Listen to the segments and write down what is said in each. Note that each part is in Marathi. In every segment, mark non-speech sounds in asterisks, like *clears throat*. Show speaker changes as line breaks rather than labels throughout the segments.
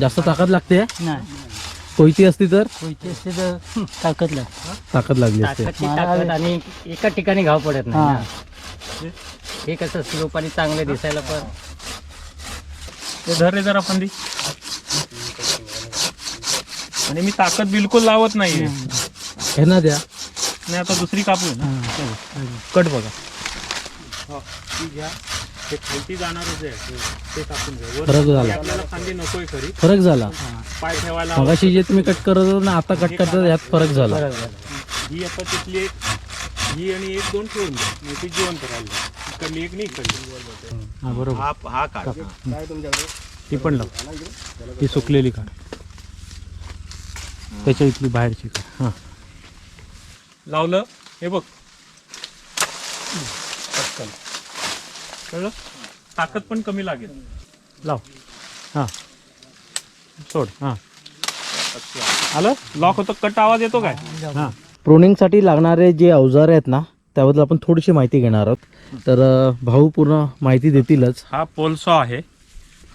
जास्त ताकद लागते?
नाही.
कोयती असती तर?
कोयते असते तर ताकद लागते.
ताकद लागली असते.
ताकदची ताकद आणि एका ठिकाणी घाव पडत नाही
हा.
ना. हे कसं स्लोप आणि चांगले दिसायला पण.
ते धर रे जरा फांदी आणि मी ताकद बिलकुल लावत नाहीये.
हे ना द्या.
आणि आता दुसरी कापू ना कट बघा. ती घ्या ते खालती जाणारच आहे ते वर
फरक झाला.
आपल्याला नकोय खरी.
फरक झाला.
पाय ठेवायला
मगाशी जे तुम्ही कट करत होता ना आता कट करता यात फरक झाला.
बरं.
ही आता तिथली एक ही आणि एक दोन ठेवून द्या. ती जिवंत राहिली इकडली एक नाही इकडली.
हा बरोबर.
हा हा काढ. ती पण लाव. ती सुकलेली काढ. त्याच्या इथली बाहेरची काढ.
हा.
लावलं. हे बघ. पटकन. कळलं? ताकद पण कमी लागेल. लाव. हां. सोड. हां. आलं? लॉक होतं. कट आवाज येतो काय? हां.
प्रोनिंगसाठी लागणारे जे अवजार आहेत ना त्याबद्दल आपण थोडीशी माहिती घेणार आहोत. तर भाऊ पूर्ण माहिती देतीलच.
हा पोल सॉ आहे.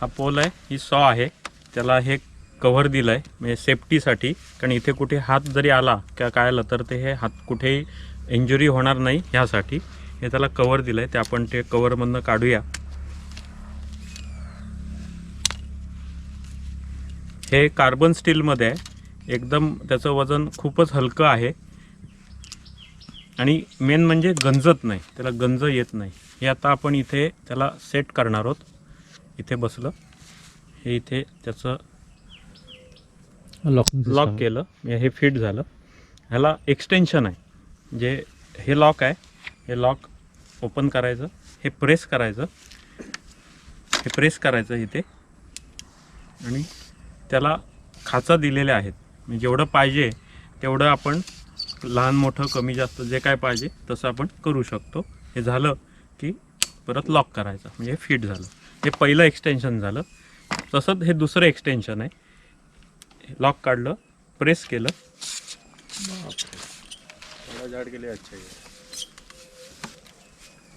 हा पोल आहे. ही सॉ आहे. त्याला हे कव्हर दिलं आहे म्हणजे सेफ्टीसाठी कारण इथे कुठे हात जरी आला किंवा काय आलं तर ते हे हात कुठेही इंजुरी होणार नाही ह्यासाठी. हे त्याला कव्हर दिलं आहे ते आपण ते कव्हरमधनं काढूया. हे कार्बन स्टीलमध्ये आहे. एकदम त्याचं वजन खूपच हलकं आहे. आणि मेन म्हणजे गंजत नाही. त्याला गंज येत नाही. हे आता आपण इथे त्याला सेट करणार आहोत. इथे बसलं. हे इथे त्याचं
लॉक
लॉक केलं. हे फिट झालं. ह्याला एक्सटेन्शन आहे. जे हे लॉक आहे. हे लॉक ओपन करायचं हे प्रेस करायचं हे प्रेस करायचं इथे. आणि त्याला खाचा दिलेल्या आहेत. म्हणजे जेवढं पाहिजे तेवढं आपण लहान मोठं कमी जास्त जे काय पाहिजे तसं आपण करू शकतो. हे झालं की परत लॉक करायचं. म्हणजे फिट झालं. हे पहिलं एक्सटेन्शन झालं. तसंच हे दुसरं एक्सटेन्शन आहे. लॉक काढलं प्रेस केलं.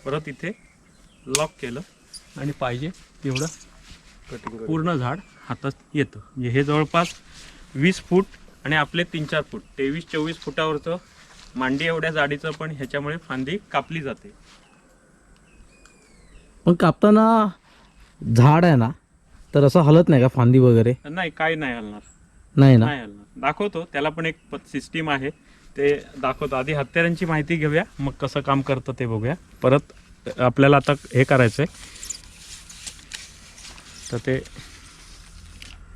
परत इथे लॉक केलं आणि पाहिजे तेवढं पूर्ण झाड हातात येतं. म्हणजे हे जवळपास वीस फूट आणि आपले तीन चार फूट. तेवीस चोवीस फुटावरचं मांडी एवढ्या जाडीचं पण ह्याच्यामुळे फांदी कापली जाते.
पण कापताना झाड आहे ना तर असं हलत नाही का फांदी वगैरे?
नाही काय नाही हलणार.
नाही ना?
नाही हलणार. दाखवतो त्याला पण एक सिस्टीम आहे. ते दाखवतो. आधी हत्यारांची माहिती घेऊया. मग कसं काम करतं ते बघूया. परत आपल्याला आता हे करायचं आहे तर ते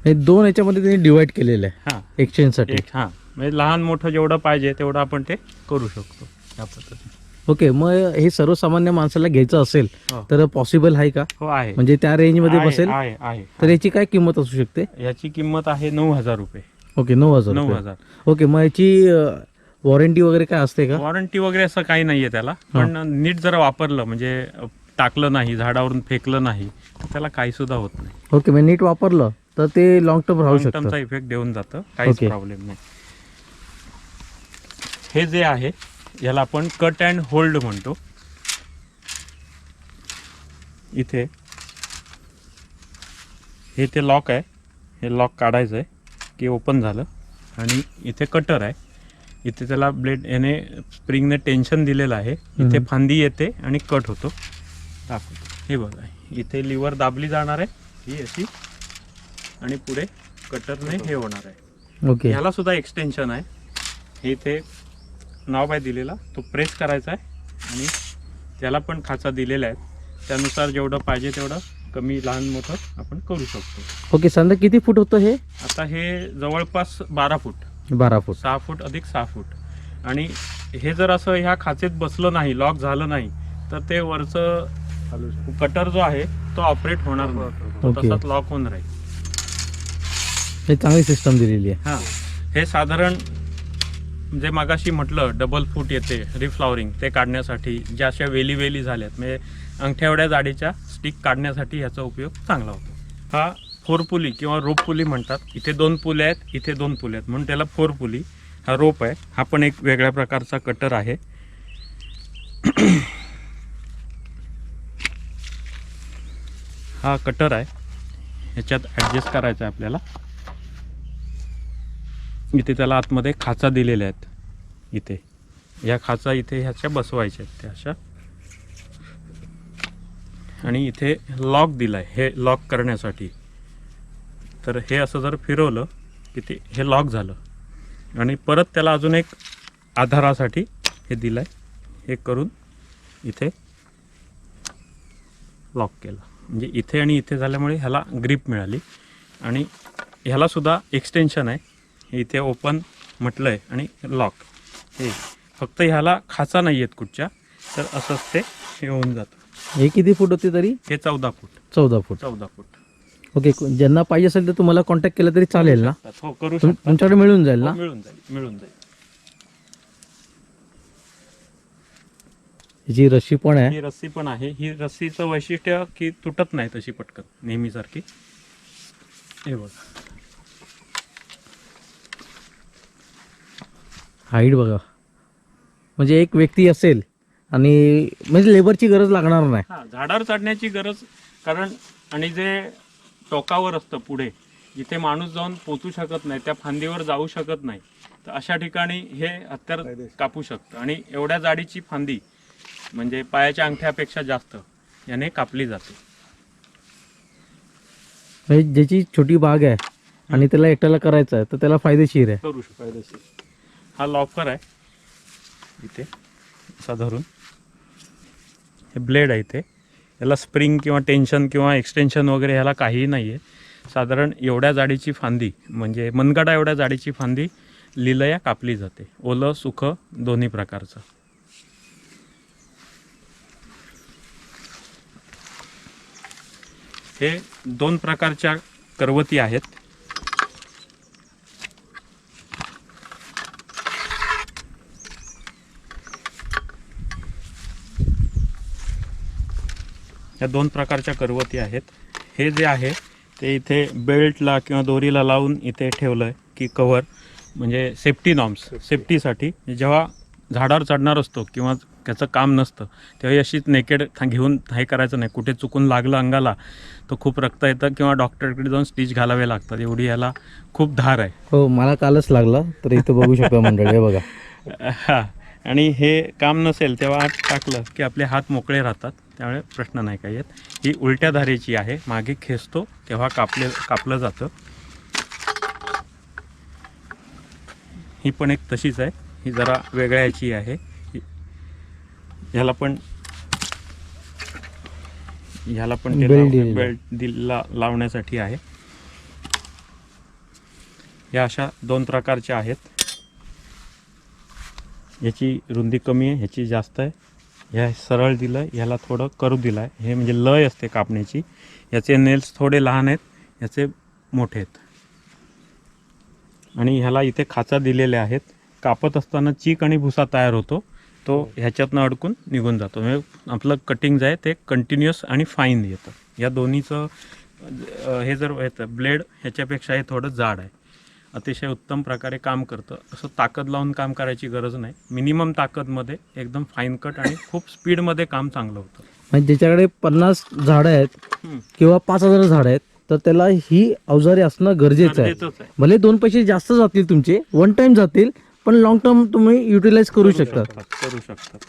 हे दोन याच्यामध्ये त्यांनी डिवाइड केलेलं आहे.
हां.
एक्सचेंजसाठी
एक हां. म्हणजे लहान मोठं जेवढं पाहिजे तेवढं आपण ते करू शकतो. त्या पद्धतीने.
ओके मग हे सर्वसामान्य माणसाला घ्यायचं असेल
हो.
तर पॉसिबल आहे का?
हो आहे.
म्हणजे त्या रेंजमध्ये
आहे,
बसेल?
आहे आहे.
तर याची काय किंमत असू शकते?
याची किंमत आहे नऊ हजार रुपये.
ओके नऊ हजार
नऊ. हजार.
ओके मग याची वॉरंटी वगैरे काय असते का?
वॉरंटी वगैरे असं काही नाहीये त्याला. पण नीट जरा वापरलं म्हणजे टाकलं नाही झाडावरून फेकलं नाही तर त्याला काही सुद्धा होत नाही.
ओके मग नीट वापरलं तर ते लॉंग टर्म राहू शकतं.
टर्मचा इफेक्ट देऊन जातं काहीच. प्रॉब्लेम नाही. हे जे आहे याला आपण कट अँड होल्ड म्हणतो. इथे. हे ते लॉक आहे. हे लॉक काढायचं आहे की ओपन झालं. आणि इथे कटर आहे. इथे त्याला ब्लेड याने स्प्रिंगने टेन्शन दिलेलं आहे. इथे. फांदी येते आणि कट होतो. दाखवतो. हे बघा इथे लिव्हर दाबली जाणार आहे ही अशी. आणि पुढे कटरने हे होणार आहे.
ओके.
ह्याला सुद्धा एक्सटेन्शन आहे. हे इथे नाव आहे दिलेला तो प्रेस करायचा आहे. आणि त्याला पण खाचा दिलेला आहे. त्यानुसार जेवढं पाहिजे तेवढं कमी लहान मोठं आपण करू शकतो.
ओके समजा किती फूट होतं हे?
आता हे जवळपास बारा फूट.
बारा फूट.
सहा फूट अधिक सहा फूट. आणि हे जर असं ह्या खाचेत बसलं नाही लॉक झालं नाही तर ते वरचं कटर जो आहे तो ऑपरेट होणार नाही. तो
Okay.
तसाच लॉक होऊन राहील.
हे चांगली सिस्टम दिलेली आहे.
हां. हे साधारण जे मागाशी म्हटलं डबल फूट येते रिफ्लॉवरिंग ते काढण्यासाठी ज्या अशा वेली वेली झाल्यात म्हणजे अंगठ्या एवढ्या जाडीच्या स्टिक काढण्यासाठी ह्याचा उपयोग चांगला होतो. हा फोरपुली किंवा रोप पुली म्हणतात. इथे दोन पुले आहेत इथे दोन पुले आहेत. म्हणून त्याला फोरपुली हा रोप आहे. हा पण एक वेगळ्या प्रकारचा कटर आहे. *clears throat* हा कटर आहे. ह्याच्यात ॲडजस्ट करायचं आहे आपल्याला. इथे त्याला आतमध्ये खाचा दिलेल्या आहेत. इथे. ह्या खाचा इथे ह्याच्या बसवायच्या आहेत. त्या अशा. आणि इथे लॉक दिला आहे हे लॉक करण्यासाठी. तर हे असं जर फिरवलं की ते हे लॉक झालं. आणि परत त्याला अजून एक आधारासाठी हे दिलंय. हे करून इथे लॉक केलं. म्हणजे इथे आणि इथे झाल्यामुळे ह्याला ग्रीप मिळाली. आणि ह्याला सुद्धा एक्सटेन्शन आहे. हे इथे ओपन म्हटलं आहे आणि लॉक हे फक्त ह्याला खाचा नाही आहेत कुठच्या तर असंच ते हे होऊन जातं.
हे किती फूट होते तरी?
हे चौदा फूट.
चौदा फूट.
चौदा फूट.
ओके ज्यांना पाहिजे असेल तर तुम्हाला कॉन्टॅक्ट केला तरी चालेल ना?
हो करू
तुम-
शकता
तुमच्याकडे मिळून जाईल ना?
हो, मिळून जाईल मिळून जाईल.
याची रशी पण आहे.
ही रस्सी पण आहे. ही रस्सीचं वैशिष्ट्य की तुटत नाही तशी पटकन नेहमीसारखी. हे बघ.
हाईट बघा. म्हणजे एक व्यक्ती असेल आणि म्हणजे लेबरची गरज लागणार नाही.
हा झाडावर चढण्याची गरज कारण आणि जे टोकावर असतं पुढे. जिथे माणूस जाऊन पोचू शकत नाही त्या फांदीवर जाऊ शकत नाही. तर अशा ठिकाणी हे हत्यार कापू शकतं. आणि एवढ्या जाडीची फांदी म्हणजे पायाच्या अंगठ्यापेक्षा जास्त याने कापली जाते.
म्हणजे ज्याची छोटी बाग आहे आणि त्याला एकट्याला करायचं आहे तर त्याला फायदेशीर आहे.
करू शकतो. हा लॉकर आहे. इथे असा धरून हे ब्लेड आहे इथे. ह्याला स्प्रिंग किंवा टेन्शन किंवा एक्सटेन्शन वगैरे ह्याला काहीही नाही आहे साधारण एवढ्या जाडीची फांदी म्हणजे मनगडा एवढ्या जाडीची फांदी लिलया कापली जाते. ओलं सुखं दोन्ही प्रकारचं. हे दोन प्रकारच्या करवती आहेत. या दोन प्रकारच्या करवती आहेत. हे जे आहे ते इथे बेल्टला किंवा दोरीला लावून इथे ठेवलं आहे की कवर म्हणजे सेफ्टी नॉर्म्स सेफ्टीसाठी जेव्हा झाडावर चढणार असतो किंवा त्याचं काम नसतं तेव्हा अशीच नेकेड घेऊन हे करायचं नाही. कुठे चुकून लागलं अंगाला तर खूप रक्त येतं किंवा डॉक्टरकडे जाऊन स्टिच घालावे लागतात. एवढी याला खूप धार आहे.
हो मला कालच लागला तर इथं बघू शकता मंडळी हे बघा. *laughs*
हा. आणि हे काम नसेल तेव्हा आत टाकलं की आपले हात मोकळे राहतात. त्यामुळे प्रश्न नाही काही येत ही उलट्या धारेची आहे. मागे खेचतो तेव्हा कापले कापलं जातं. ही पण एक तशीच आहे. ही जरा वेगळ्या याची आहे. ह्याला पण ह्याला पण
belt
दिला लावण्यासाठी आहे. या अशा दोन प्रकारच्या आहेत. याची रुंदी कमी आहे ह्याची जास्त आहे. ह्या सरळ दिलं ह्याला थोडं करू दिलं आहे हे म्हणजे लय असते कापण्याची. याचे नेल्स थोडे लहान आहेत याचे मोठे आहेत. आणि ह्याला इथे खाचा दिलेले आहेत. कापत असताना चीक आणि भुसा तयार होतो. तो ह्याच्यातनं अडकून निघून जातो. म्हणजे आपलं कटिंग जे आहे ते कंटिन्युअस आणि फाईन येतं. या दोन्हीचं हे जर येतं ब्लेड ह्याच्यापेक्षा हे थोडं जाड आहे. अतिशय उत्तम प्रकारे काम करतं. असं ताकद लावून काम करायची गरज नाही. मिनिमम ताकदमध्ये एकदम फाईन कट आणि खूप स्पीडमध्ये काम चांगलं होतं.
म्हणजे ज्याच्याकडे पन्नास झाडं आहेत. किंवा पाच हजार झाडं आहेत तर त्याला ही अवजारे असणं गरजेचं आहे. भले दोन पैसे जास्त जातील तुमचे वन टाइम जातील पण लॉंग टर्म तुम्ही युटिलाइज करू शकता.
करू शकतात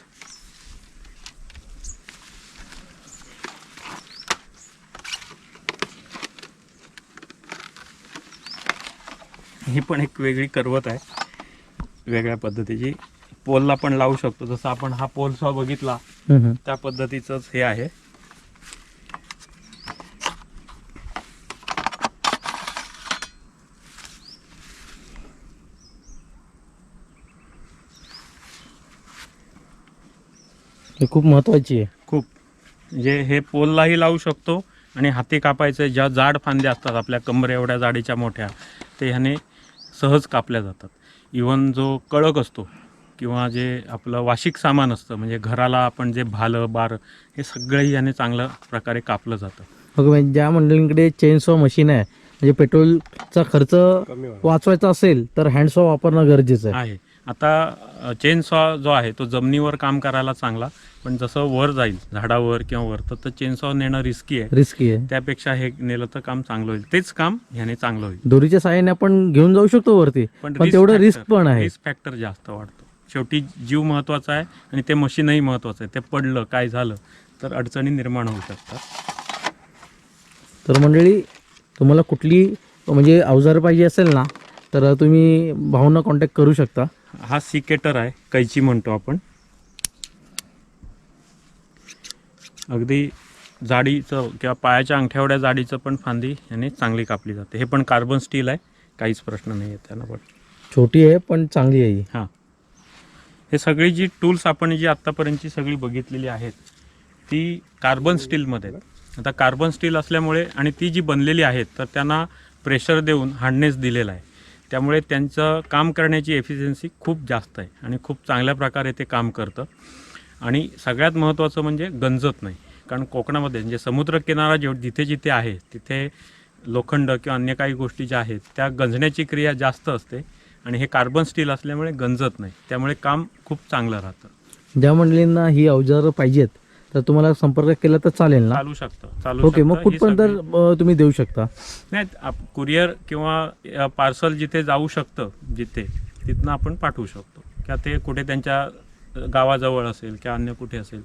ही पण एक वेगळी करवत आहे. वेगळ्या पद्धतीची. पोलला पण लावू शकतो. जसं आपण हा पोल सॉ बघितला. त्या पद्धतीचंच हे आहे.
ही खूप महत्वाची आहे.
खूप. म्हणजे हे पोललाही लावू शकतो आणि हाती कापायचे ज्या जाड फांद्या असतात आपल्या कमरे एवढ्या जाडीच्या मोठ्या ते ह्याने सहज कापल्या जातात. इवन जो कळक असतो किंवा जे आपलं वार्षिक सामान असतं म्हणजे घराला आपण जे भालं बार हे सगळंही याने चांगल्या प्रकारे कापलं जातं.
बघ म्हणजे ज्या मंडळींकडे चेनसॉ मशीन आहे म्हणजे पेट्रोलचा खर्च वाचवायचा असेल तर हँडसॉ वापरणं गरजेचं आहे.
आहे. आता चेन सॉ जो आहे तो जमिनीवर काम करायला चांगला. पण जसं वर जाईल झाडावर किंवा वर तर चेन सॉ नेणं रिस्की आहे.
रिस्की आहे.
त्यापेक्षा हे नेलं तर काम चांगलं होईल. तेच काम ह्याने चांगलं होईल.
दोरीच्या साहाय्याने आपण घेऊन जाऊ शकतो वरती पण तेवढं रिस्क पण आहे.
रिस्क फॅक्टर जास्त वाढतो. शेवटी जीव महत्त्वाचा आहे आणि ते मशीनही महत्वाचं आहे. ते पडलं काय झालं तर अडचणी निर्माण होऊ शकतात.
तर मंडळी तुम्हाला कुठली म्हणजे अवजार पाहिजे असेल ना तर तुम्ही भाऊंना कॉन्टॅक्ट करू शकता.
हा सिकेटर आहे कैची म्हणतो आपण. अगदी जाडीचं किंवा पायाच्या अंगठ्या जाडीचं पण फांदी याने चांगली कापली जाते. हे पण कार्बन स्टील आहे काहीच प्रश्न नाही आहे त्यांना पण
छोटी आहे पण चांगली आहे ही.
हां. सगळी जी टूल्स आपण जी आत्तापर्यंतची सगळी बघितलेली आहेत ती कार्बन स्टीलमध्ये आता कार्बन स्टील असल्यामुळे आणि ती जी बनलेली आहेत तर त्यांना प्रेशर देऊन हार्डनेस दिलेला आहे. त्यामुळे त्यांचं काम करण्याची एफिशियन्सी खूप जास्त आहे आणि खूप चांगल्या प्रकारे ते काम करतं. आणि सगळ्यात महत्त्वाचं म्हणजे गंजत नाही. कारण कोकणामध्ये म्हणजे समुद्रकिनारा जेव जिथे जिथे आहे तिथे लोखंड किंवा अन्य काही गोष्टी ज्या आहेत त्या गंजण्याची क्रिया जास्त असते आणि हे कार्बन स्टील असल्यामुळे गंजत नाही. त्यामुळे काम खूप चांगलं राहतं.
ज्या मंडळींना ही अवजारं पाहिजेत तर तुम्हाला संपर्क केला तर चालेल ना?
चालू शकतं. चालू
ओके मग कुठपर्यंत तुम्ही देऊ शकता?
नाही कुरिअर किंवा पार्सल जिथे जाऊ शकतं जिथे तिथनं आपण पाठवू शकतो. किंवा ते कुठे त्यांच्या गावाजवळ असेल किंवा अन्य कुठे असेल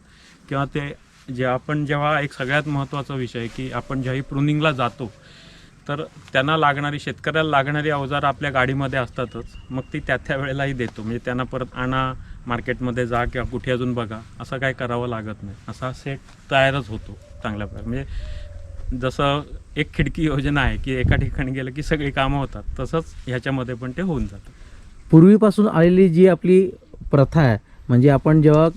किंवा ते जे आपण जेव्हा एक सगळ्यात महत्त्वाचा विषय की आपण ज्याही प्रुनिंगला जातो तर त्यांना लागणारी शेतकऱ्याला लागणारी अवजारं आपल्या गाडीमध्ये असतातच. मग ती त्या त्या वेळेलाही देतो. म्हणजे त्यांना परत आणा मार्केटमध्ये जा किंवा कुठे अजून बघा असं काय करावं लागत नाही. असा सेट तयारच होतो चांगल्या प्रकारे. म्हणजे जसं एक खिडकी योजना आहे की एका ठिकाणी गेलं की सगळी कामं होतात तसंच ह्याच्यामध्ये पण ते होऊन जातं.
पूर्वीपासून आलेली जी आपली प्रथा आहे म्हणजे आपण जेव्हा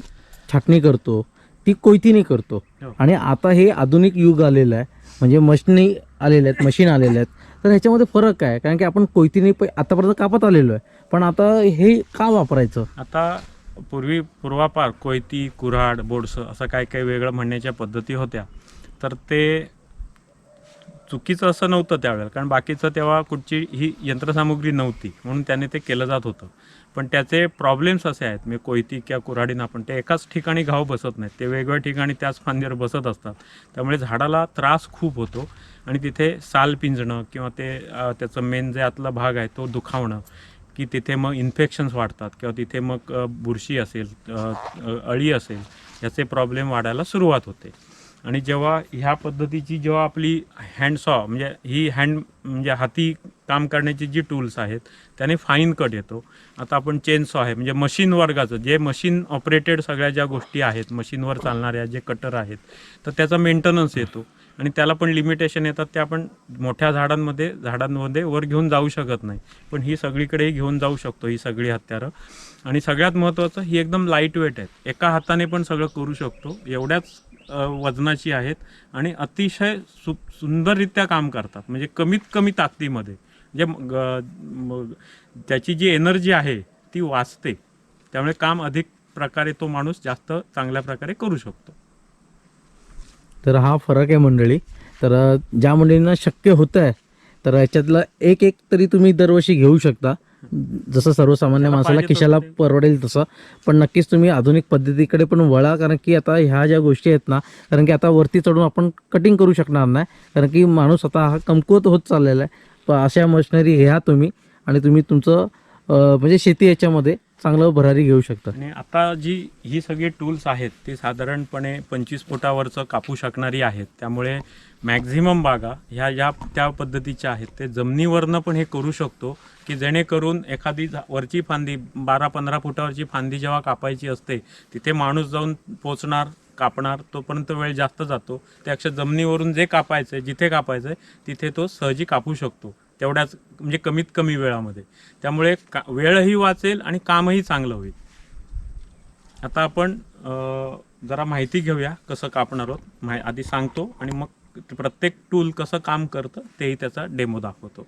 छाटणी करतो ती कोयतीने करतो.
हो.
आणि आता हे आधुनिक युग आलेलं आहे म्हणजे मशिनी आलेल्या आहेत मशीन आलेल्या आहेत. तर ह्याच्यामध्ये फरक आहे कारण की आपण कोयतीने प आतापर्यंत कापत आलेलो आहे. पण आता हे का वापरायचं?
आता पूर्वी पूर्वापार कोयती कुऱ्हाड बोडसं असं काय काही वेगळं म्हणण्याच्या पद्धती होत्या. तर ते चुकीचं असं नव्हतं त्यावेळेला. कारण बाकीचं तेव्हा कुठची ही यंत्रसामुग्री नव्हती. म्हणून त्याने ते केलं जात होतं. पण त्याचे प्रॉब्लेम्स असे आहेत. म्हणजे कोयती किंवा कुऱ्हाडीनं आपण ते एकाच ठिकाणी घाव बसत नाहीत. ते वेगवेगळ्या ठिकाणी त्याच फांदीवर बसत असतात. त्यामुळे झाडाला त्रास खूप होतो. आणि तिथे साल पिंजणं किंवा ते त्याचं मेन जे आतला भाग आहे तो दुखावणं की तिथे मग इन्फेक्शन्स वाढतात किंवा तिथे मग बुरशी असेल अळी असेल याचे प्रॉब्लेम वाढायला सुरुवात होते. आणि जेव्हा ह्या पद्धतीची जेव्हा आपली हँडसॉ म्हणजे ही हँड म्हणजे हाती काम करण्याची जी टूल्स आहेत त्याने फाईन कट येतो. आता आपण चेन सॉ आहे म्हणजे मशीन वर्गाचं जे मशीन ऑपरेटेड सगळ्या ज्या गोष्टी आहेत मशीनवर चालणाऱ्या जे कटर आहेत तर त्याचा मेंटेनन्स येतो. आणि त्याला पण लिमिटेशन येतात ते आपण मोठ्या झाडांमध्ये झाडांमध्ये वर घेऊन जाऊ शकत नाही. पण ही सगळीकडेही घेऊन जाऊ शकतो ही सगळी हत्यारं. आणि सगळ्यात महत्त्वाचं ही एकदम लाइट वेट आहेत. एका हाताने पण सगळं करू शकतो. एवढ्याच वजनाची आहेत आणि अतिशय सु सुंदररित्या काम करतात. म्हणजे कमीत कमी ताकदीमध्ये. जे त्याची जी एनर्जी आहे ती वाचते. त्यामुळे काम अधिक प्रकारे तो माणूस जास्त चांगल्या प्रकारे करू शकतो.
तर हा फरक आहे मंडळी. तर ज्या मंडळींना शक्य होतं आहे तर याच्यातलं एक एक तरी तुम्ही दरवर्षी घेऊ शकता. जसं सर्वसामान्य माणसाला खिशाला परवडेल तसं. पण नक्कीच तुम्ही आधुनिक पद्धतीकडे पण वळा कारण की आता ह्या ज्या गोष्टी आहेत ना कारण की आता वरती चढून आपण कटिंग करू शकणार नाही. कारण की माणूस आता हा कमकुवत होत चाललेला आहे. पण अशा मशिनरी घ्या तुम्ही आणि तुम्ही तुमचं म्हणजे शेती याच्यामध्ये चांगलं भरारी घेऊ शकता.
आणि आता जी ही सगळी टूल्स आहेत ती साधारणपणे पंचवीस फुटावरचं कापू शकणारी आहेत. त्यामुळे मॅक्झिमम बागा ह्या ज्या त्या पद्धतीच्या आहेत ते जमिनीवरनं पण हे करू शकतो की जेणेकरून एखादी झा- वरची फांदी बारा पंधरा फुटावरची फांदी जेव्हा कापायची असते तिथे माणूस जाऊन पोचणार कापणार तोपर्यंत वेळ जास्त जातो. त्यापेक्षा जमिनीवरून जे कापायचं आहे जिथे कापायचं आहे तिथे तो सहजी कापू शकतो. तेवढ्याच म्हणजे कमीत कमी वेळामध्ये. त्यामुळे का वेळही वाचेल आणि कामही चांगलं होईल. आता आपण जरा माहिती घेऊया कसं कापणार आहोत. माहि आधी सांगतो आणि मग प्रत्येक टूल कसं काम करतं तेही त्याचा डेमो दाखवतो.